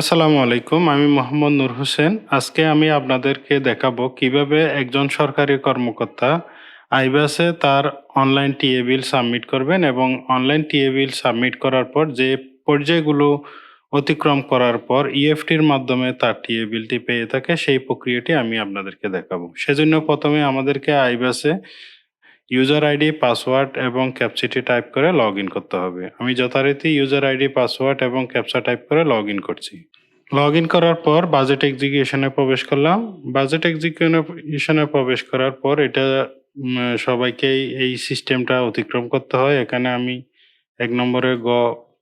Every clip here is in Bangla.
আসসালামু আলাইকুম। আমি মোহাম্মদ নূর হোসেন। আজকে আমি আপনাদেরকে দেখাবো কীভাবে একজন সরকারি কর্মকর্তা আইবাসে তার অনলাইন টিএ বিল সাবমিট করবেন এবং অনলাইন টিএ বিল সাবমিট করার পর যে পর্যায়গুলো অতিক্রম করার পর ইএফটির মাধ্যমে তার টিএ বিলটি পেয়ে থাকে, সেই প্রক্রিয়াটি আমি আপনাদেরকে দেখাবো। সেজন্য প্রথমে আমাদেরকে আইবাসে ইউজার আইডি, পাসওয়ার্ড এবং ক্যাপসিটি টাইপ করে লগ ইন করতে হবে। আমি যথারীতি ইউজার আইডি, পাসওয়ার্ড এবং ক্যাপচা টাইপ করে লগ ইন করছি। লগ ইন করার পর বাজেট এক্সিকিউশনে প্রবেশ করলাম। বাজেট এক্সিকিউশনে প্রবেশ করার পর এটা সবাইকেই এই সিস্টেমটা অতিক্রম করতে হয়। এখানে আমি এক নম্বরে গ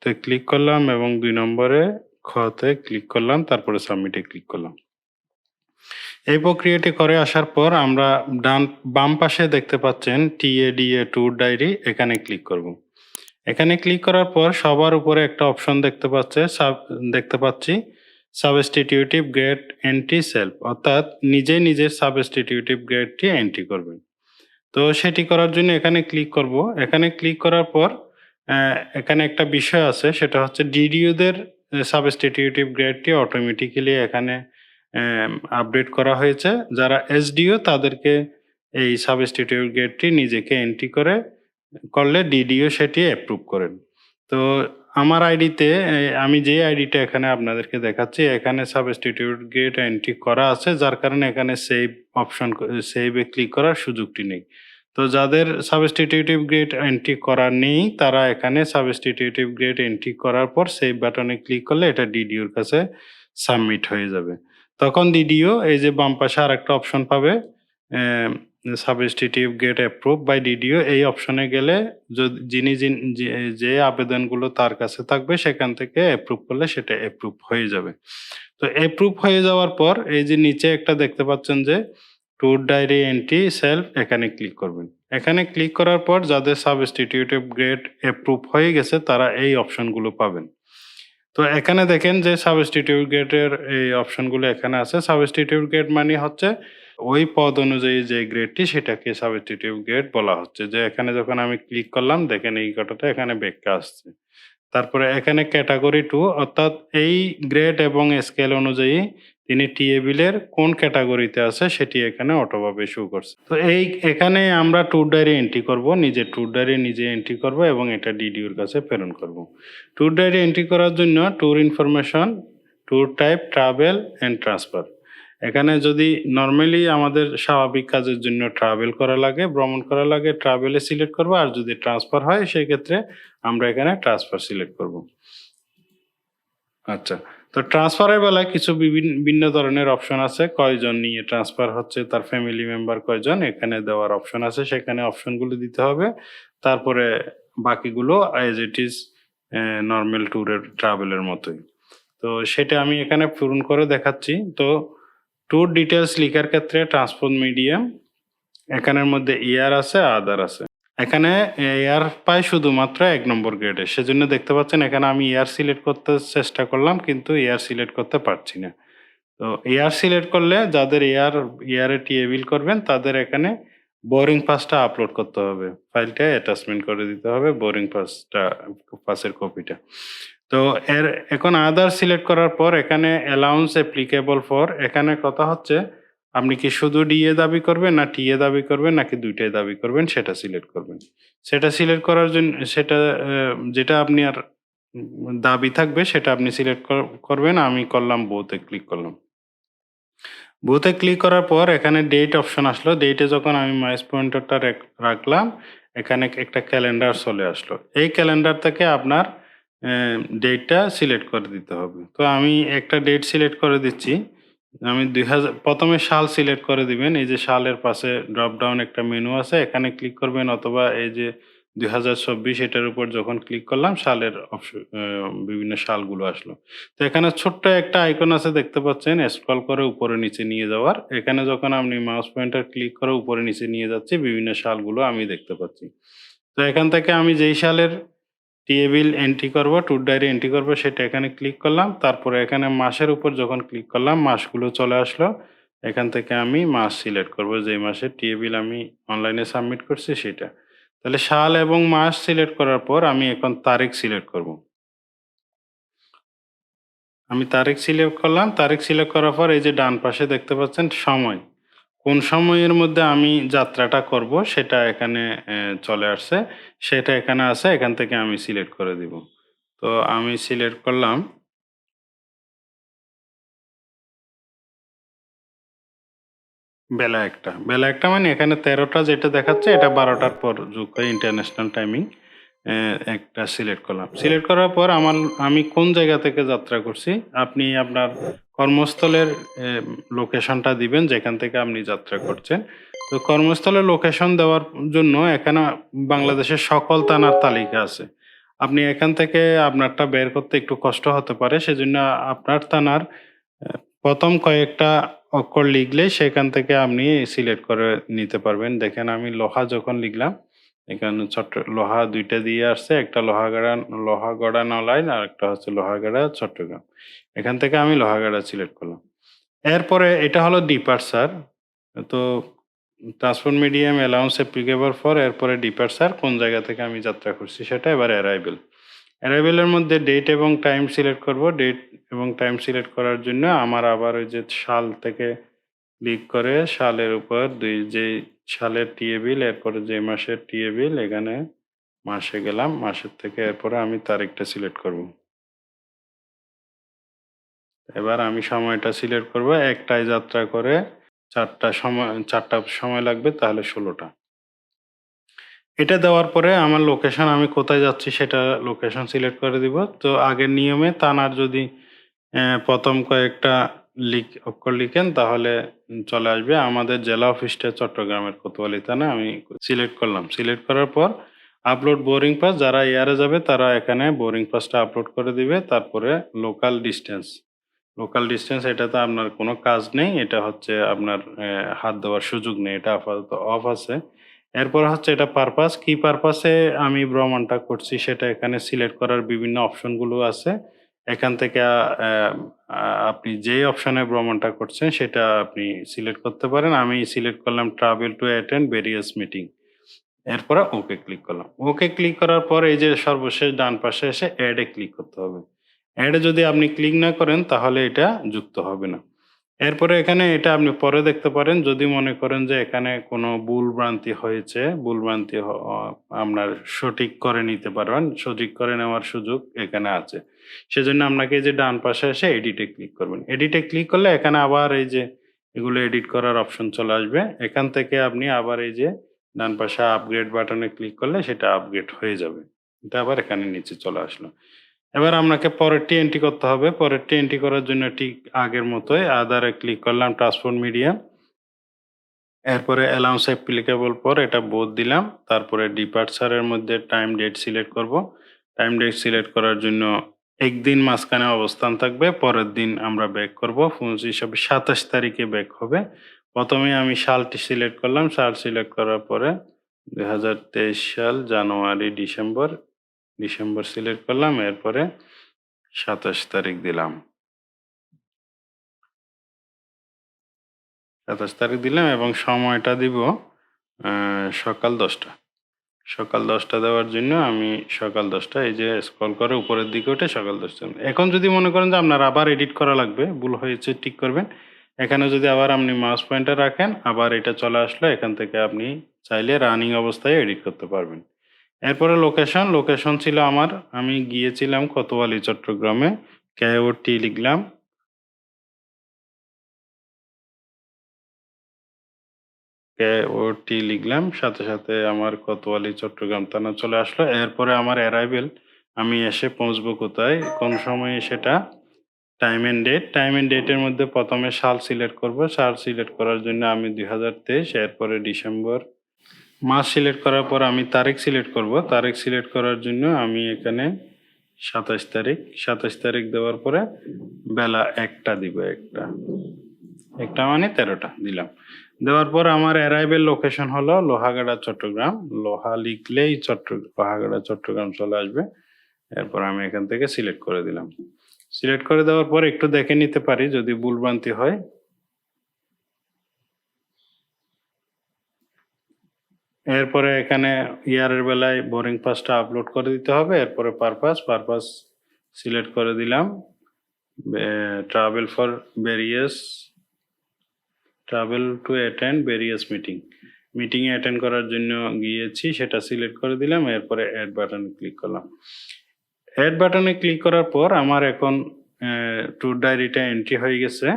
তে ক্লিক করলাম এবং দুই নম্বরে খ তে ক্লিক করলাম। তারপরে সাবমিটে ক্লিক করলাম। এই প্রক্রিয়াটি করে আসার পর আমরা ডান বাম পাশে দেখতে পাচ্ছেন টিএডিএ ট্যুর ডায়েরি এখানে ক্লিক করব। এখানে ক্লিক করার পর সবার উপরে একটা অপশন দেখতে পাচ্ছে সাব দেখতে পাচ্ছি সাবস্টিটিউটিভ গ্রেড এন্ট্রি সেলফ অর্থাৎ নিজে নিজের সাবস্টিটিউটিভ গ্রেডটি এন্ট্রি করবেন। তো সেটি করার জন্য এখানে ক্লিক করব। এখানে ক্লিক করার পর এখানে একটা বিষয় আছে, সেটা হচ্ছে ডিডিওদের সাবস্টিটিউটিভ গ্রেডটি অটোমেটিক্যালি এখানে আপডেট করা হয়েছে। যারা এসডিও তাদেরকে এই সাবস্টিটিউট গেটটি নিজেকে এন্ট্রি করে করলে ডিডিও সেটি অ্যাপ্রুভ করেন। তো আমার আইডিতে আমি যে আইডিটা এখানে আপনাদেরকে দেখাচ্ছি, এখানে সাবস্টিটিউট গেট এন্ট্রি করা আছে, যার কারণে এখানে সেভ অপশন সেভে ক্লিক করার সুযোগটি নেই। তো যাদের সাবস্টিটিউটিভ গ্রেড এন্ট্রি করা নেই, তারা এখানে সাবস্টিটিউটিভ গ্রেড এন্ট্রি করার পর সেভ বাটনে ক্লিক করলে এটা ডিডিওর কাছে সাবমিট হয়ে যাবে। তখন ডিডিও এই যে বাম পাশে আর একটা অপশন পাবে substitute grade approve by DDO এই অপশনে গেলে যিনি যে আবেদনগুলো তার কাছে থাকবে, সেখান থেকে অ্যাপ্রুভ করলে সেটা অ্যাপ্রুভ হয়ে যাবে। তো অ্যাপ্রুভ হয়ে যাওয়ার পর, এই যে নিচে একটা দেখতে পাচ্ছেন যে ট্যুর ডায়েরি এন্ট্রি সেলফ এখানে ক্লিক করবেন। এখানে ক্লিক করার পর যাদের সাবস্টিটিউটিভ গ্রেড অ্যাপ্রুভ হয়ে গেছে, তারা এই অপশনগুলো পাবেন। তো এখানে দেখেন যে সাবস্টিটিউট গ্রেডের এই অপশনগুলো এখানে আছে। সাবস্টিটিউট গ্রেড মানে হচ্ছে ওই পদ অনুযায়ী যে গ্রেডটি সেটাকে সাবস্টিটিউট গ্রেড বলা হচ্ছে। যে এখানে যখন আমি ক্লিক করলাম, দেখেন এই কটাতে এখানে ব্যাখ্যা আসছে। তারপরে এখানে ক্যাটাগরি টু অর্থাৎ এই গ্রেড এবং স্কেল অনুযায়ী তিনি টিএ বিলের কোন ক্যাটাগরিতে আছে সেটি এখানে অটোভাবে শো করছে। তো এই এখানে আমরা ট্যুর ডায়েরি এন্ট্রি করব। নিজের ট্যুর ডায়েরি নিজে এন্ট্রি করব এবং এটা ডিডিওর কাছে প্রেরণ করব। ট্যুর ডায়েরি এন্ট্রি করার জন্য tour information, tour type, travel and transfer. এখানে যদি নরমালি আমাদের স্বাভাবিক কাজের জন্য ট্রাভেল করা লাগে, ভ্রমণ করা লাগে ট্রাভেলে সিলেক্ট করব। আর যদি ট্রান্সফার হয় সেক্ষেত্রে আমরা এখানে ট্রান্সফার সিলেক্ট করব। আচ্ছা। তো ট্রান্সফারের বেলায় কিছু বিভিন্ন ভিন্ন ধরনের অপশন আছে। কয়জন নিয়ে ট্রান্সফার হচ্ছে তার ফ্যামিলি মেম্বার কয়জন এখানে দেওয়ার অপশন আছে। সেখানে অপশনগুলো দিতে হবে। তারপরে বাকিগুলো এজ ইট ইজ নরমাল ট্যুরের ট্রাভেলের মতোই। তো সেটা আমি এখানে পূরণ করে দেখাচ্ছি। তো ট্যুর ডিটেলস লিখার ক্ষেত্রে ট্রান্সপোর্ট মিডিয়াম এখানের মধ্যে ইয়ার আছে, আদার আছে। এখানে এয়ার পায় শুধুমাত্র এক নম্বর গ্রেডে। সেজন্য দেখতে পাচ্ছেন, এখানে আমি এয়ার সিলেক্ট করতে চেষ্টা করলাম, কিন্তু এয়ার সিলেক্ট করতে পারছি না। তো এয়ার সিলেক্ট করলে যাদের এয়ার এয়ারে টিএ বিল করবেন, তাদের এখানে বোরিং পাসটা আপলোড করতে হবে। ফাইলটা অ্যাটাচমেন্ট করে দিতে হবে বোরিং পাসটা পাসের কপিটা। তো এর, এখন আদার সিলেক্ট করার পর এখানে অ্যালাউন্স অ্যাপ্লিকেবল ফর এখানে কথা হচ্ছে আপনি কি শুধু ডিএ দাবি করবেন, না টিএ দাবি করবেন, নাকি ২ টাই দাবি করবেন, সেটা সিলেক্ট করবেন। সেটা সিলেক্ট করার জন্য, সেটা যেটা আপনি আর দাবি থাকবে, সেটা আপনি সিলেক্ট কর, করবেন। আমি করলাম এ ক্লিক করলাম। এ ক্লিক করার পর এখানে ডেট অপশন আসলো। ডেটে যখন আমি মাইস পয়েন্টারটা রেখ, রাখলাম, এখানে একটা ক্যালেন্ডার চলে আসলো। এই ক্যালেন্ডার থেকে আপনার ডেটটা সিলেক্ট করে দিতে হবে। তো আমি একটা ডেট সিলেক্ট করে দিচ্ছি। আমি ২০০০ প্রথমে সাল সিলেক্ট করে দিবেন। এই যে সালের পাশে ড্রপ ডাউন একটা মেনু আছে, এখানে ক্লিক করবেন অথবা এই যে ২০২৪ এটার উপর যখন ক্লিক করলাম সালের বিভিন্ন সালগুলো আসলো। তো এখানে ছোট্ট একটা আইকন আছে দেখতে পাচ্ছেন স্ক্রল করে উপরে নিচে নিয়ে যাওয়ার। এখানে যখন আপনি মাউস পয়েন্টার ক্লিক করে উপরে নিচে নিয়ে যাচ্ছি, বিভিন্ন সালগুলো আমি দেখতে পাচ্ছি। তো এখান থেকে আমি যেই সালের টিএ বিল এন্ট্রি করব, ট্যুর ডায়েরি এন্ট্রি করব সেটা এখানে ক্লিক করলাম। তারপরে এখানে মাসের উপর যখন ক্লিক করলাম মাসগুলো চলে আসলো। এখান থেকে আমি মাস সিলেক্ট করব যে মাসের টিএ বিল আমি অনলাইনে সাবমিট করছি সেটা। তাহলে সাল এবং মাস সিলেক্ট করার পর আমি এখন তারিখ সিলেক্ট করব। আমি তারিখ সিলেক্ট করলাম তারিখ সিলেক্ট করার পর এই যে ডান পাশে দেখতে পাচ্ছেন সময় কোন সময়ের মধ্যে আমি যাত্রাটা করব সেটা এখানে চলে আসছে। সেটা এখানে আছে, এখান থেকে আমি সিলেক্ট করে দিব। তো আমি সিলেক্ট করলাম। বেলা একটা। বেলা একটা মানে এখানে তেরোটা যেটা দেখাচ্ছে, এটা বারোটার পর যোগ করে ইন্টারন্যাশনাল টাইমিং একটা সিলেক্ট করলাম। সিলেক্ট করার পর আমার, আমি কোন জায়গা থেকে যাত্রা করছি? আপনি আপনার কর্মস্থলের লোকেশনটা দিবেন, যেখান থেকে আপনি যাত্রা করছেন। তো কর্মস্থলের লোকেশন দেওয়ার জন্য এখানে বাংলাদেশের সকল থানার তালিকা আছে। আপনি এখান থেকে আপনারটা বের করতে একটু কষ্ট হতে পারে, সেজন্য আপনার থানার প্রথম কয়েকটা অক্ষর লিখলে সেখান থেকে আপনি সিলেক্ট করে নিতে পারবেন। দেখেন আমি লোহা যখন লিখলাম এখানে চট্ট লোহা দুইটা দিয়ে আসছে, একটা লোহাগাড়া লোহাগড়া নলাইন আর একটা হচ্ছে লোহাগাড়া চট্টগ্রাম। এখান থেকে আমি লোহাগাড়া সিলেক্ট করলাম। এরপরে এটা হলো ডিপার্সার তো transport medium allowance applicable for এরপরে ডিপার্সার কোন জায়গা থেকে আমি যাত্রা করছি সেটা এবার অ্যারাইভেল অ্যারাইভেলের মধ্যে ডেট এবং টাইম সিলেক্ট করব। ডেট এবং টাইম সিলেক্ট করার জন্য আমার আবার ওই যে সাল থেকে ক্লিক করে সালের উপর দুই যে সালের টিএ বিল এরপরে যে মাসের টিএ বিল এখানে মাসে গেলাম, মাসের থেকে এরপরে আমি তারিখটা সিলেক্ট করব। এবার আমি সময়টা সিলেক্ট করব একটাই যাত্রা করে চারটা সময় চারটা সময় লাগবে, তাহলে ষোলোটা। এটা দেওয়ার পরে আমার লোকেশন, আমি কোথায় যাচ্ছি সেটা লোকেশন সিলেক্ট করে দিব। তো আগের নিয়মে তানার যদি প্রথম কয়েকটা লিখ, অক্ষর লিখেন, তাহলে চলে আসবে। আমাদের জেলা অফিসটা চট্টগ্রামের কোতোয়ালি থানা আমি সিলেক্ট করলাম। সিলেক্ট করার পর আপলোড বোরিং পাস যারা এয়ারে যাবে তারা এখানে বোরিং পাসটা আপলোড করে দিবে। তারপরে লোকাল ডিস্টেন্স লোকাল ডিস্টেন্স এটাতে আপনার কোনো কাজ নেই। এটা হচ্ছে আপনার হাত দেওয়ার সুযোগ নেই। এটা আপাতত অফ আছে। এরপর হচ্ছে এটা পারপাস কি পারপাসে আমি ভ্রমণটা করছি সেটা এখানে সিলেক্ট করার বিভিন্ন অপশনগুলো আছে। এখান থেকে আপনি যে অপশনে ভ্রমণটা করছেন, সেটা আপনি সিলেক্ট করতে পারেন। আমি সিলেক্ট করলাম travel to attend various meeting এরপরে ওকে ক্লিক করলাম। ওকে ক্লিক করার পর এই যে সর্বশেষ ডান পাশে এসে অ্যাডে ক্লিক করতে হবে। অ্যাডে যদি আপনি ক্লিক না করেন, তাহলে এটা যুক্ত হবে না। এরপরে এখানে এটা আপনি পরে দেখতে পারেন, যদি মনে করেন যে এখানে কোনো ভুল ভ্রান্তি হয়েছে, ভুল ভ্রান্তি আপনার সঠিক করে নিতে পারবেন, সঠিক করে নেওয়ার সুযোগ এখানে আছে। সেজন্য আপনাকে যে ডান পাশে এসে এডিটে ক্লিক করবেন। এডিটে ক্লিক করলে এখানে আবার এই যে এগুলো এডিট করার অপশন চলে আসবে। এখান থেকে আপনি আবার এই যে ডান পাশে আপগ্রেড বাটনে ক্লিক করলে সেটা আপগ্রেড হয়ে যাবে। এটা আবার এখানে নিচে চলে আসলো। এবার আপনাকে পরেরটি এন্ট্রি করতে হবে। পরেরটি এন্ট্রি করার জন্য ঠিক আগের মতোই আধারে ক্লিক করলাম ট্রান্সপোর্ট মিডিয়া এরপরে অ্যালাউন্স অ্যাপ্লিকেবল পর এটা বোধ দিলাম। তারপরে ডিপার্চারের মধ্যে টাইম ডেট সিলেক্ট করব। টাইম ডেট সিলেক্ট করার জন্য একদিন মাঝখানে অবস্থান থাকবে। পরের দিন আমরা ব্যাক করব। ফুঞ্জ হিসাবে সাতাশ তারিখে ব্যাক হবে। প্রথমে আমি সালটি সিলেক্ট করলাম। সাল সিলেক্ট করার পরে দুই হাজার তেইশ সাল জানুয়ারি, ডিসেম্বর ডিসেম্বর সিলেক্ট করলাম, এরপরে সাতাশ তারিখ দিলাম। সাতাশ তারিখ দিলাম এবং সময়টা দিব সকাল দশটা। সকাল দশটা দেওয়ার জন্য আমি সকাল দশটা, এই যে স্ক্রল করে উপরের দিকে ওঠে সকাল দশটা। এখন যদি মনে করেন যে আপনার আবার এডিট করা লাগবে, ভুল হয়েছে, ঠিক করবেন। এখানে যদি আবার আপনি মাউস পয়েন্টার রাখেন, আবার এটা চলে আসলো, এখান থেকে আপনি চাইলে রানিং অবস্থায় এডিট করতে পারবেন। এরপরে লোকেশন লোকেশন ছিল আমার, আমি গিয়েছিলাম কোতোয়ালি, চট্টগ্রামে কেওটি লিখলাম। কেওটি লিখলাম, সাথে সাথে আমার কোতোয়ালি, চট্টগ্রাম থানা চলে আসলো। এরপরে আমার অ্যারাইভেল আমি এসে পৌঁছবো কোথায়, কোন সময়ে সেটা time and date time and ডেটের মধ্যে প্রথমে সাল সিলেক্ট করব। সাল সিলেক্ট করার জন্য আমি দুই হাজার তেইশ, এরপরে ডিসেম্বর মাস সিলেক্ট করার পর আমি তারিখ সিলেক্ট করব। তারিখ সিলেক্ট করার জন্য আমি এখানে সাতাশ তারিখ। সাতাশ তারিখ দেওয়ার পরে বেলা একটা দিব একটা। একটা মানে তেরোটা দিলাম। দেওয়ার পর আমার অ্যারাইভেল লোকেশন হলো লোহাগাড়া, চট্টগ্রাম। লোহা লিখলেই চট্টগ্রাম, লোহাগাড়া, চট্টগ্রাম চলে আসবে। এরপর আমি এখান থেকে সিলেক্ট করে দিলাম। সিলেক্ট করে দেওয়ার পর একটু দেখে নিতে পারি যদি ভুলভ্রান্তি হয়। এরপরে এখানে ইয়ারের বেলায় বোরিং পাসটা আপলোড করে দিতে হবে। এরপরে পারপাস পারপাস সিলেক্ট করে দিলাম। Travel for various travel to attend various meeting মিটিংয়ে অ্যাটেন্ড করার জন্য গিয়েছি, সেটা সিলেক্ট করে দিলাম, এরপরে অ্যাড বাটনে ক্লিক করলাম। অ্যাড বাটনে ক্লিক করার পর আমার এখন ট্যুর ডায়েরিটা এন্ট্রি হয়ে গেছে।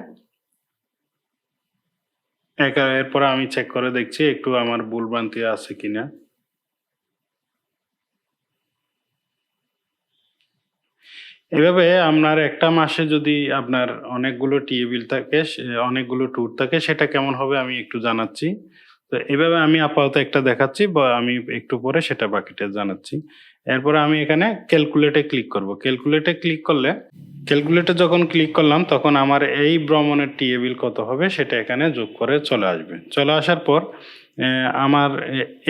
একা- এরপরে আমি চেক করে দেখছি একটু আমার ভুলভ্রান্তি আছে কিনা। এভাবে আপনার একটা মাসে যদি আপনার অনেকগুলো টিএ বিল থাকে অনেকগুলো ট্যুর থাকে, সেটা কেমন হবে আমি একটু জানাচ্ছি। তো এভাবে আমি আপাতত একটা দেখাচ্ছি বা আমি একটু পরে সেটা বাকিটা জানাচ্ছি। এরপরে আমি এখানে ক্যালকুলেটে ক্লিক করব। ক্যালকুলেটে ক্লিক করলে ক্যালকুলেটে যখন ক্লিক করলাম, তখন আমার এই ভ্রমণের টিএ বিল কত হবে সেটা এখানে যোগ করে চলে আসবে। চলে আসার পর আমার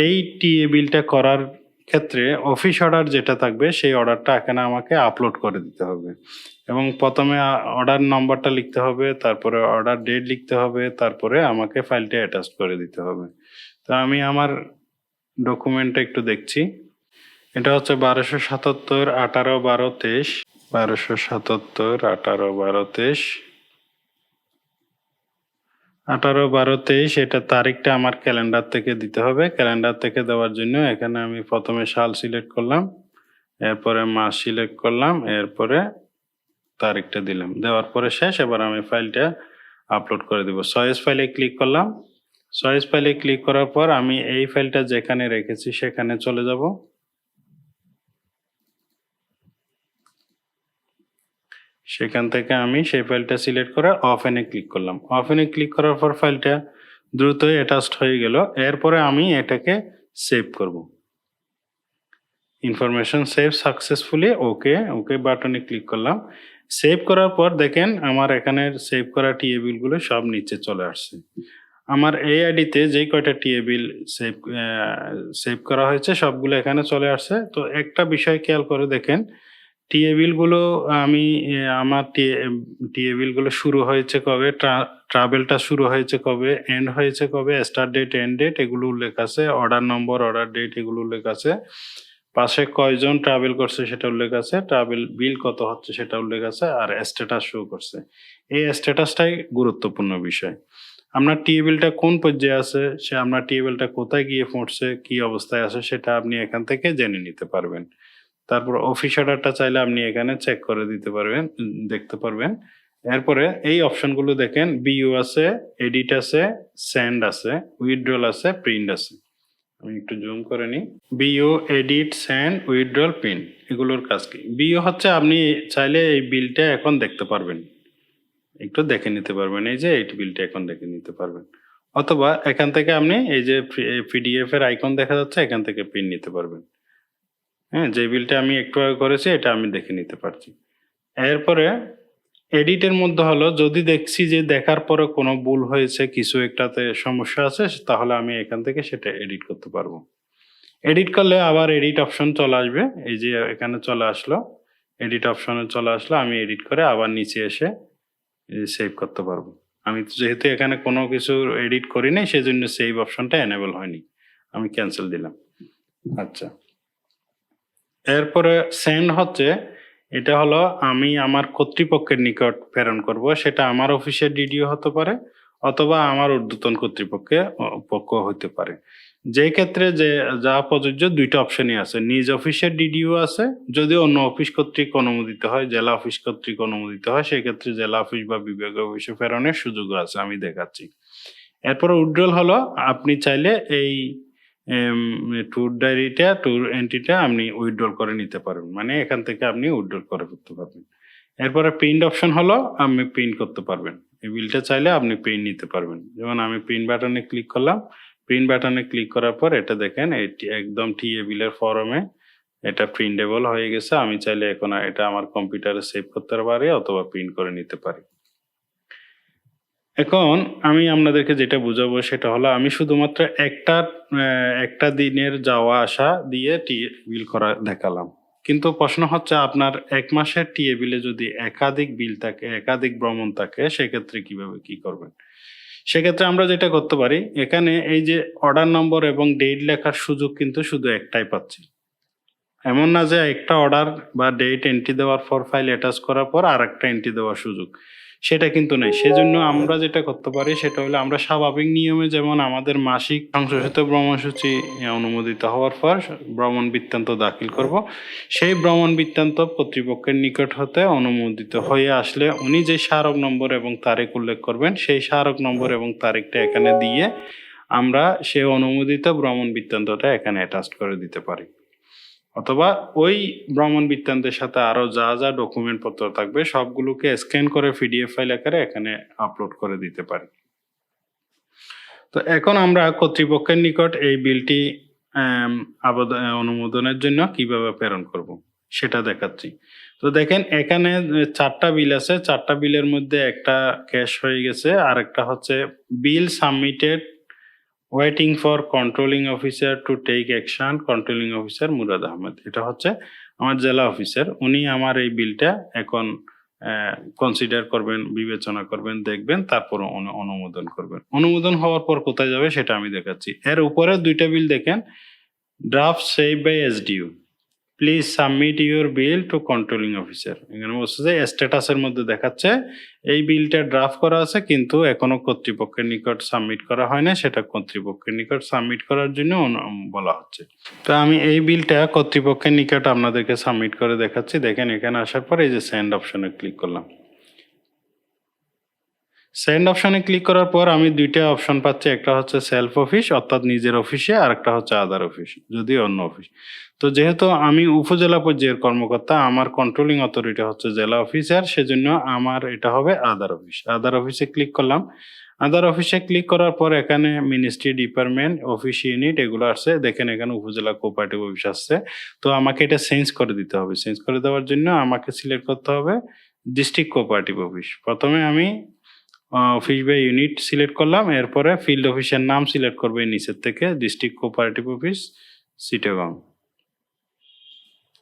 এই টিএ বিলটা করার ক্ষেত্রে অফিস অর্ডার যেটা থাকবে, সেই অর্ডারটা এখানে আমাকে আপলোড করে দিতে হবে। এবং প্রথমে অর্ডার নম্বরটা লিখতে হবে, তারপরে অর্ডার ডেট লিখতে হবে, তারপরে আমাকে ফাইলটা অ্যাটাচ করে দিতে হবে। তো আমি আমার ডকুমেন্টটা একটু দেখছি। এটা হচ্ছে বারোশো সাতাত্তর আঠারো বারো তেইশ। বারোশো সাতাত্তর আঠারো বারো তেইশ। আঠারো বারো তেইশ, এটা তারিখটা আমার ক্যালেন্ডার থেকে দিতে হবে। ক্যালেন্ডার থেকে দেওয়ার জন্য এখানে আমি প্রথমে সাল সিলেক্ট করলাম, এরপরে মাস সিলেক্ট করলাম, এরপরে তারিখটা দিলাম। দেওয়ার পরে শেষ, এবার আমি ফাইলটা আপলোড করে দেবো। সয়েস ফাইলে ক্লিক করলাম। সয়েস ফাইলে ক্লিক করার পর আমি এই ফাইলটা যেখানে রেখেছি সেখানে চলে যাব। সেখান থেকে আমি সেই ফাইলটা সিলেক্ট করে অফেনে ক্লিক করলাম। অফেনে ক্লিক করার পর ফাইলটা দ্রুতই অ্যাটাচড হয়ে গেল। এরপরে আমি এটাকে সেভ করব। Information save successfully okay okay বাটনে ক্লিক করলাম। সেভ করার পর দেখেন আমার এখানে সেভ করা টিএবিলগুলো সব নিচে চলে আসছে। আমার এই আইডিতে যে কয়টা টিএবিল সেভ সেভ করা হয়েছে সবগুলো এখানে চলে আসছে। তো একটা বিষয় খেয়াল করে দেখেন টিএ বিলগুলো আমি আমার টিএ বিলগুলো শুরু হয়েছে কবে? ট্রাভেলটা শুরু হয়েছে কবে? এন্ড হয়েছে কবে? স্টার্ট ডেট এন্ড ডেট এগুলো উল্লেখ আছে। অর্ডার নম্বর অর্ডার ডেট এগুলো উল্লেখ আছে। পাশে কয়জন ট্রাভেল করছে সেটা উল্লেখ আছে। ট্রাভেল বিল কত হচ্ছে সেটা উল্লেখ আছে। আর স্ট্যাটাস শো করছে। এই স্ট্যাটাসটাই গুরুত্বপূর্ণ বিষয়। আপনার টিএবিলটা কোন পর্যায়ে আছে? সে আপনার টিএবিলটা কোথায় গিয়ে পৌঁছছে কি অবস্থায় আছে? সেটা আপনি এখান থেকে জেনে নিতে পারবেন। তারপর অফিস অর্ডারটা চাইলে আপনি এখানে চেক করে দিতে পারবেন দেখতে পারবেন। এরপরে এই অপশনগুলো দেখেন বিইউ আছে এডিট আছে সেন্ড আছে উইথড্রল আছে প্রিন্ট আছে। আমি একটু জুম করে নিই। View edit send withdrawal print এগুলোর কাজ কি? বিইউ হচ্ছে আপনি চাইলে এই বিলটা এখন দেখতে পারবেন। একটু দেখে নিতে পারবেন, এই যে এই বিলটা এখন দেখে নিতে পারবেন। অথবা এখান থেকে আপনি এই যে পিডিএফ এর আইকন দেখা যাচ্ছে, এখান থেকে প্রিন্ট নিতে পারবেন। হ্যাঁ যে বিলটা আমি একটু আগে করেছি, এটা আমি দেখে নিতে পারছি। এরপরে এডিটের মধ্যে হলো, যদি দেখছি যে দেখার পরে কোনো ভুল হয়েছে, কিছু একটাতে সমস্যা আছে, তাহলে আমি এখান থেকে সেটা এডিট করতে পারব। এডিট করলে আবার এডিট অপশন চলে আসবে। এই যে এখানে চলে আসলো এডিট অপশনে চলে আসলো, আমি এডিট করে আবার নিচে এসে সেভ করতে পারব। আমি যেহেতু এখানে কোনো কিছু এডিট করি নাই সেজন্য সেভ অপশনটা এনেবল হয়নি। আমি ক্যান্সেল দিলাম। আচ্ছা। এরপরে সেন্ড হচ্ছে, এটা হলো আমি আমার কর্তৃপক্ষের নিকট প্রেরণ করব। সেটা আমার অফিসের ডিডিও হতে পারে অথবা আমার ঊর্ধ্বতন কর্তৃপক্ষে পক্ষ হতে পারে। যে ক্ষেত্রে যে যা প্রযোজ্য দুইটা অপশনই আছে। নিজ অফিসের ডিডিও আছে, যদি অন্য অফিস কর্তৃক অনুমোদিত হয়, জেলা অফিস কর্তৃক অনুমোদিত হয় সেক্ষেত্রে জেলা অফিস বা বিভাগীয় অফিসে প্রেরণের সুযোগ আছে, আমি দেখাচ্ছি। এরপর উইড্রল হলো, আপনি চাইলে এই ট্যুর ডায়েরিটা ট্যুর এন্ট্রিটা আপনি উইথড্রল করে নিতে পারবেন। মানে এখান থেকে আপনি উইথড্রল করে করতে পারবেন। এরপরে প্রিন্ট অপশন হলো, আপনি প্রিন্ট করতে পারবেন। এই বিলটা চাইলে আপনি প্রিন্ট নিতে পারবেন। যেমন আমি প্রিন্ট বাটনে ক্লিক করলাম। প্রিন্ট বাটনে ক্লিক করার পর এটা দেখেন, এটি একদম টিএ বিলের ফরমে এটা প্রিন্টেবল হয়ে গেছে। আমি চাইলে এখন এটা আমার কম্পিউটারে সেভ করতে পারি অথবা প্রিন্ট করে নিতে পারি। এখন আমি আপনাদেরকে যেটা বুঝাবো সেটা হলো, আমি শুধুমাত্র একটা একটা দিনের যাওয়া আসা দিয়ে টিএ বিল করা দেখালাম। কিন্তু প্রশ্ন হচ্ছে, আপনার এক মাসের টিএ বিলে যদি একাধিক বিল থাকে, একাধিক ভ্রমণ থাকে, সেক্ষেত্রে কীভাবে কি করবেন? সেক্ষেত্রে আমরা যেটা করতে পারি, এখানে এই যে অর্ডার নম্বর এবং ডেট লেখার সুযোগ কিন্তু শুধু একটাই পাচ্ছি। এমন না যে একটা অর্ডার বা ডেট এন্ট্রি দেওয়ার পর ফাইল অ্যাটাচ করার পর আর একটা এন্ট্রি দেওয়ার সুযোগ। সেটা কিন্তু নেই সেজন্য আমরা যেটা করতে পারি সেটা হলো আমরা স্বাভাবিক নিয়মে যেমন আমাদের মাসিক সংশোধিত ভ্রমণসূচি অনুমোদিত হওয়ার পর ভ্রমণ বৃত্তান্ত দাখিল করব। সেই ভ্রমণ বৃত্তান্ত কর্তৃপক্ষের নিকট হতে অনুমোদিত হয়ে আসলে উনি যে স্মারক নম্বর এবং তারিখ উল্লেখ করবেন, সেই স্মারক নম্বর এবং তারিখটা এখানে দিয়ে আমরা সেই অনুমোদিত ভ্রমণ বৃত্তান্তটা এখানে অ্যাটাচ করে দিতে পারি। অথবা ওই ভ্রমণ বৃত্তান্তের সাথে আরও যা যা ডকুমেন্ট পত্র থাকবে, সবগুলোকে স্ক্যান করে পিডিএফ ফাইল আকারে এখানে আপলোড করে দিতে পারি। তো এখন আমরা কর্তৃপক্ষের নিকট এই বিলটি অনুমোদনের জন্য কীভাবে প্রেরণ করব, সেটা দেখাচ্ছি। তো দেখেন, এখানে চারটা বিল আছে। চারটা বিলের মধ্যে একটা ক্যাশ হয়ে গেছে। আর একটা হচ্ছে, bill submitted waiting for controlling officer to take action controlling officer Murad Ahmed এটা হচ্ছে আমার জেলা অফিসার উনি আমার এই বিলটা এখন কনসিডার করবেন, বিবেচনা করবেন, দেখবেন, তারপর অনুমোদন করবেন। অনুমোদন হওয়ার পর কোথায় যাবে সেটা আমি দেখাচ্ছি। এর উপরে দুইটা বিল দেখেন draft save by SDU please submit your bill to controlling officer এখানে বলছে যে স্ট্যাটাসের মধ্যে দেখাচ্ছে, এই বিলটা ড্রাফট করা আছে, কিন্তু এখনও কর্তৃপক্ষের নিকট সাবমিট করা হয় না সেটা কর্তৃপক্ষের নিকট সাবমিট করার জন্য বলা হচ্ছে। তো আমি এই বিলটা কর্তৃপক্ষের নিকট আপনাদেরকে সাবমিট করে দেখাচ্ছি। দেখেন, এখানে আসার পর এই যে সেন্ড অপশনে ক্লিক করলাম। সেন্ড অপশনে ক্লিক করার পর আমি দুইটা অপশন পাচ্ছি, একটা হচ্ছে সেলফ অফিস অর্থাৎ নিজের অফিসে আর একটা হচ্ছে আদার অফিস যদি অন্য অফিস তো যেহেতু আমি উপজেলা পর্যায়ের কর্মকর্তা, আমার কন্ট্রোলিং অথরিটি হচ্ছে জেলা অফিসার সেজন্য আমার এটা হবে আদার অফিস আদার অফিসে ক্লিক করলাম। আদার অফিসে ক্লিক করার পর এখানে মিনিস্ট্রি ডিপার্টমেন্ট অফিস ইউনিট এগুলো আসছে। দেখেন এখানে উপজেলা কোঅপারেটিভ অফিস আসছে। তো আমাকে এটা চেঞ্জ করে দিতে হবে। চেঞ্জ করে দেওয়ার জন্য আমাকে সিলেক্ট করতে হবে ডিস্ট্রিক্ট কোঅপারেটিভ অফিস প্রথমে আমি অফিস বা ইউনিট সিলেক্ট করলাম। এরপরে ফিল্ড অফিসের নাম সিলেক্ট করবে নিচের থেকে district cooperative office Chittagong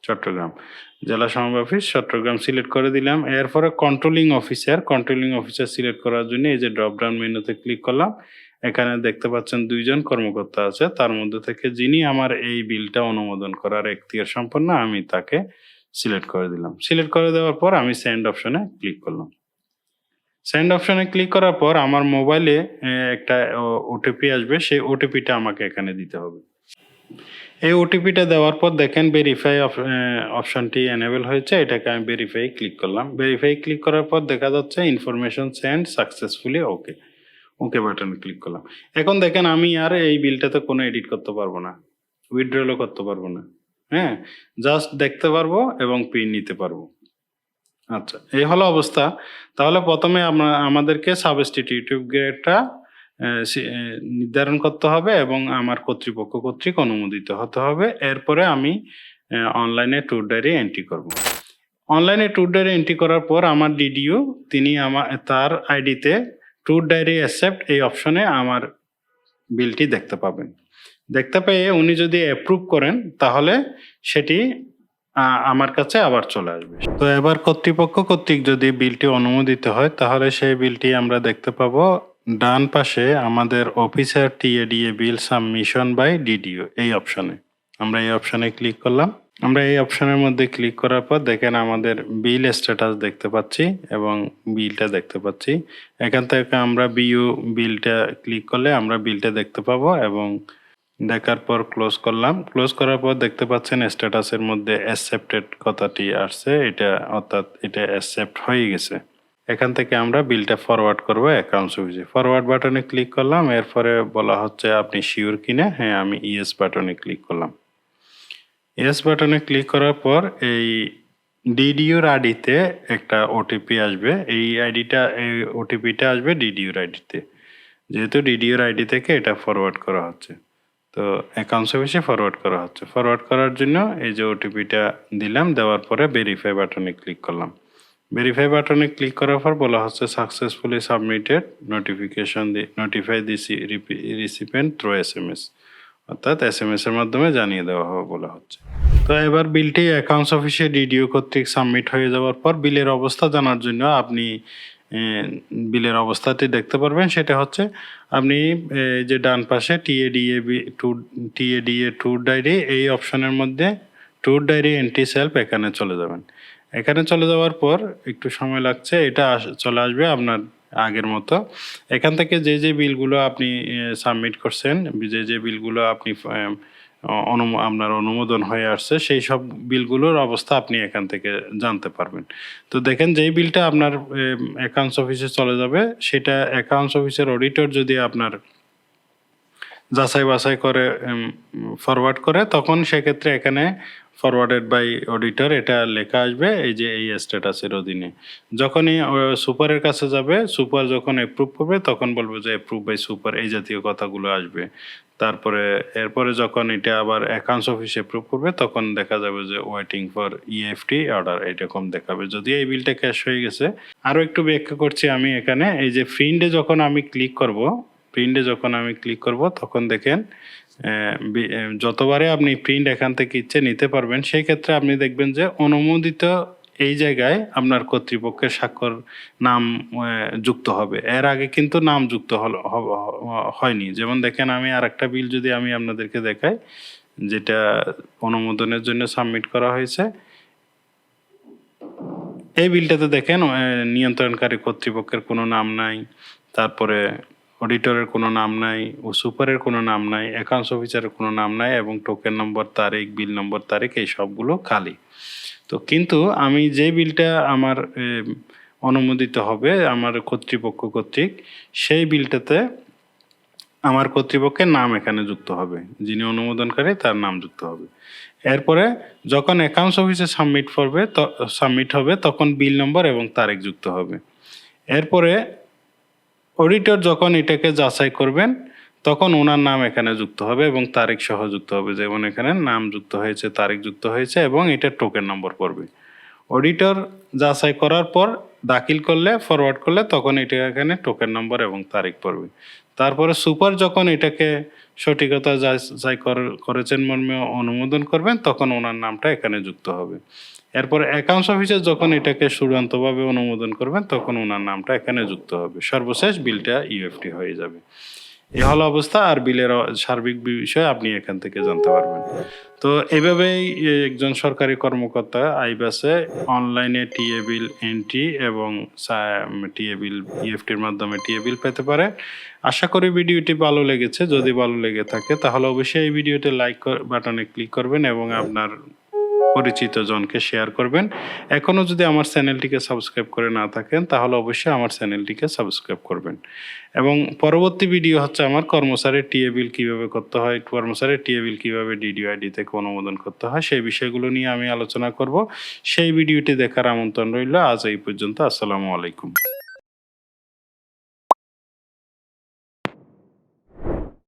Chattogram. জেলা সমাবেশ অফিস, চট্টগ্রাম সিলেক্ট করে দিলাম। এরপরে controlling officer controlling officer select করার জন্য এই যে ড্রপডাউন মেনুতে ক্লিক করলাম, এখানে দেখতে পাচ্ছেন দুইজন কর্মকর্তা আছে। তার মধ্যে থেকে যিনি আমার এই বিলটা অনুমোদন করার এখতিয়ার সম্পন্ন, আমি তাকে সিলেক্ট করে দিলাম। সিলেক্ট করে দেওয়ার পর আমি সেন্ড অপশনে ক্লিক করলাম। সেন্ড অপশনে ক্লিক করার পর আমার মোবাইলে একটা ওটিপি আসবে। সেই ওটিপিটা আমাকে এখানে দিতে হবে। এই ওটিপিটা দেওয়ার পর দেখেন ভেরিফাই অপশনটি এনেবল হয়েছে। এটাকে আমি ভেরিফাই ক্লিক করলাম। ভেরিফাই ক্লিক করার পর দেখা যাচ্ছে information send successfully okay okay বাটনে ক্লিক করলাম। এখন দেখেন আমি আর এই বিলটাতে কোনো এডিট করতে পারব না। উইথড্রলও করতে পারব না। হ্যাঁ? জাস্ট দেখতে পারব এবং প্রিন্ট নিতে পারব। আচ্ছা এই হলো অবস্থা। তাহলে প্রথমে আমরা, আমাদেরকে সাবস্টিটিউটিভ গ্রেডটা নির্ধারণ করতে হবে এবং আমার কর্তৃপক্ষ কর্তৃক অনুমোদিত হতে হবে। এরপরে আমি অনলাইনে ট্যুর ডায়েরি এন্ট্রি করব। অনলাইনে ট্যুর ডায়েরি এন্ট্রি করার পর আমার ডিডিও তিনি আমার তার আইডিতে ট্যুর ডায়েরি অ্যাকসেপ্ট এই অপশনে আমার বিলটি দেখতে পাবেন। দেখতে পেয়ে উনি যদি অ্যাপ্রুভ করেন, তাহলে সেটি আমার কাছে আবার চলে আসবে। তো এবার কর্তৃপক্ষ কর্তৃক যদি বিলটি অনুমোদিত হয়, তাহলে সেই বিলটি আমরা দেখতে পাবো ডান পাশে আমাদের officer TADA bill submission by DDO, এই অপশনে। আমরা এই অপশনে ক্লিক করলাম। আমরা এই অপশনের মধ্যে ক্লিক করার পর দেখেন আমাদের বিল স্ট্যাটাস দেখতে পাচ্ছি এবং বিলটা দেখতে পাচ্ছি। এখান থেকে আমরা বিইউ বিলটা ক্লিক করলে আমরা বিলটা দেখতে পাবো এবং দেখার পর ক্লোজ করলাম। ক্লোজ করার পর দেখতে পাচ্ছেন স্ট্যাটাসের মধ্যে অ্যাকসেপ্টেড কথাটি আসছে। এটা অর্থাৎ এটা অ্যাকসেপ্ট হয়ে গেছে। এখান থেকে আমরা বিলটা ফরওয়ার্ড করব অ্যাকাউন্টস অফিসে ফরওয়ার্ড বাটনে ক্লিক করলাম, এরপরে বলা হচ্ছে আপনি শিওর কিনা হ্যাঁ আমি ইয়েস বাটনে ক্লিক করলাম। ইয়েস বাটনে ক্লিক করার পর এই ডিডিউর আইডিতে একটা ওটিপি আসবে। এই আইডিটা এই ওটিপিটা আসবে ডিডিউর আইডিতে যেহেতু ডিডিউর আইডি থেকে এটা ফরওয়ার্ড করা হচ্ছে। তো অ্যাকাউন্টস অফিসে ফরওয়ার্ড করা হচ্ছে। ফরওয়ার্ড করার জন্য এই যে ওটিপিটা দিলাম, দেওয়ার পরে ভেরিফাই বাটনে ক্লিক করলাম। ভেরিফাই বাটনে ক্লিক করার পর বলা হচ্ছে successfully submitted notification notify this recipient through S M S অর্থাৎ এস এম এস এর মাধ্যমে জানিয়ে দেওয়া হবে বলা হচ্ছে। তো এবার বিলটি অ্যাকাউন্টস অফিসে ডিডিও কর্তৃক সাবমিট হয়ে যাওয়ার পর বিলের অবস্থা জানার জন্য আপনি বিলের অবস্থাটি দেখতে পারবেন। সেটা হচ্ছে আপনি যে ডান পাশে TADA to TADA tour diary এই অপশনের মধ্যে ট্যুর ডায়েরি এন্ট্রি সেলফ এখানে চলে যাবেন। এখানে চলে যাওয়ার পর একটু সময় লাগছে, এটা চলে আসবে আপনার আগের মতো। এখান থেকে যে যে বিলগুলো আপনি সাবমিট করছেন, যে যে বিলগুলো আপনি অনুমো, আপনার অনুমোদন হয়ে আসছে, সেই সব বিলগুলোর অবস্থা আপনি এখান থেকে জানতে পারবেন। তো দেখেন যেই বিলটা আপনার অ্যাকাউন্টস অফিসে চলে যাবে, সেটা অ্যাকাউন্টস অফিসের অডিটর যদি আপনার যাচাই বাছাই করে ফরওয়ার্ড করে, তখন সেক্ষেত্রে এখানে ফরওয়ার্ডেড বাই অডিটর এটা লেখা আসবে, এই যে এই স্ট্যাটাসের অধীনে। যখনই সুপারের কাছে যাবে সুপার যখন অ্যাপ্রুভ করবে, তখন বলবে যে অ্যাপ্রুভ বাই সুপার এই জাতীয় কথাগুলো আসবে। তারপরে, এরপরে যখন এটা আবার অ্যাকাউন্টস অফিস অ্যাপ্রুভ করবে, তখন দেখা যাবে যে ওয়েটিং ফর ইএফটি অর্ডার এরকম দেখাবে। যদি এই বিলটা ক্যাশ হয়ে গেছে আরও একটু ব্যাখ্যা করছি আমি এখানে। এই যে প্রিন্টে যখন আমি ক্লিক করব প্রিন্টে যখন আমি ক্লিক করব, তখন দেখেন যতবারে আপনি প্রিন্ট এখান থেকে ইচ্ছে নিতে পারবেন, সেই ক্ষেত্রে আপনি দেখবেন যে অনুমোদিত এই জায়গায় আপনার কর্তৃপক্ষের স্বাক্ষর নাম যুক্ত হবে। এর আগে কিন্তু নাম যুক্ত হয়নি। যেমন দেখেন, আমি আর একটা বিল যদি আমি আপনাদেরকে দেখাই, যেটা অনুমোদনের জন্য সাবমিট করা হয়েছে, এই বিলটাতে দেখেন নিয়ন্ত্রণকারী কর্তৃপক্ষের কোনো নাম নাই। তারপরে অডিটরের কোনো নাম নাই, ও সুপারের কোনো নাম নাই অ্যাকাউন্টস অফিসারের কোনো নাম নাই এবং টোকেন নম্বর তারিখ বিল নম্বর তারিখ, এই সবগুলো খালি। তো কিন্তু আমি যে বিলটা আমার অনুমোদিত হবে আমার কর্তৃপক্ষ কর্তৃক, সেই বিলটাতে আমার কর্তৃপক্ষের নাম এখানে যুক্ত হবে। যিনি অনুমোদনকারী, তার নাম যুক্ত হবে। এরপরে যখন অ্যাকাউন্টস অফিসে সাবমিট করবে সাবমিট হবে, তখন বিল নম্বর এবং তারিখ যুক্ত হবে। এরপরে অডিটর যখন এটাকে যাচাই করবেন, তখন ওনার নাম এখানে যুক্ত হবে এবং তারিখ সহ যুক্ত হবে। যেমন এখানে নাম যুক্ত হয়েছে, তারিখ যুক্ত হয়েছে এবং এটা টোকেন নম্বর পড়বে। অডিটর যাচাই করার পর দাখিল করলে ফরওয়ার্ড করলে তখন এটা এখানে টোকেন নম্বর এবং তারিখ পড়বে। তারপরে সুপার যখন এটাকে সঠিকতা যাচাই কর- করেছেন মর্মে অনুমোদন করবেন, তখন ওনার নামটা এখানে যুক্ত হবে। এরপর অ্যাকাউন্টস অফিসার যখন এটাকে চূড়ান্তভাবে অনুমোদন করবেন, তখন ওনার নামটা এখানে যুক্ত হবে। সর্বশেষ বিলটা ইউএফটি হয়ে যাবে। এ হলো অবস্থা, আর বিলের সার্বিক বিষয় আপনি এখান থেকে জানতে পারবেন। তো এভাবেই একজন সরকারি কর্মকর্তা আইবাসে অনলাইনে টিএ বিল এন্ট্রি এবং টিএ বিল ইএফটির মাধ্যমে টিএ বিল পেতে পারে। আশা করি ভিডিওটি ভালো লেগেছে। যদি ভালো লেগে থাকে, তাহলে অবশ্যই এই ভিডিওতে লাইক বাটনে ক্লিক করবেন এবং আপনার পরিচিত জনকে শেয়ার করবেন। এখনও যদি আমার চ্যানেলটিকে সাবস্ক্রাইব করে না থাকেন, তাহলে অবশ্যই আমার চ্যানেলটিকে সাবস্ক্রাইব করবেন। এবং পরবর্তী ভিডিও হচ্ছে আমার কর্মচারীর টিএ বিল কীভাবে করতে হয়, কর্মচারীর টিএ বিল কীভাবে ডিডিআইডি থেকে অনুমোদন করতে হয়, সেই বিষয়গুলো নিয়ে আমি আলোচনা করব। সেই ভিডিওটি দেখার আমন্ত্রণ রইল। আজ এই পর্যন্ত, আসসালামু আলাইকুম।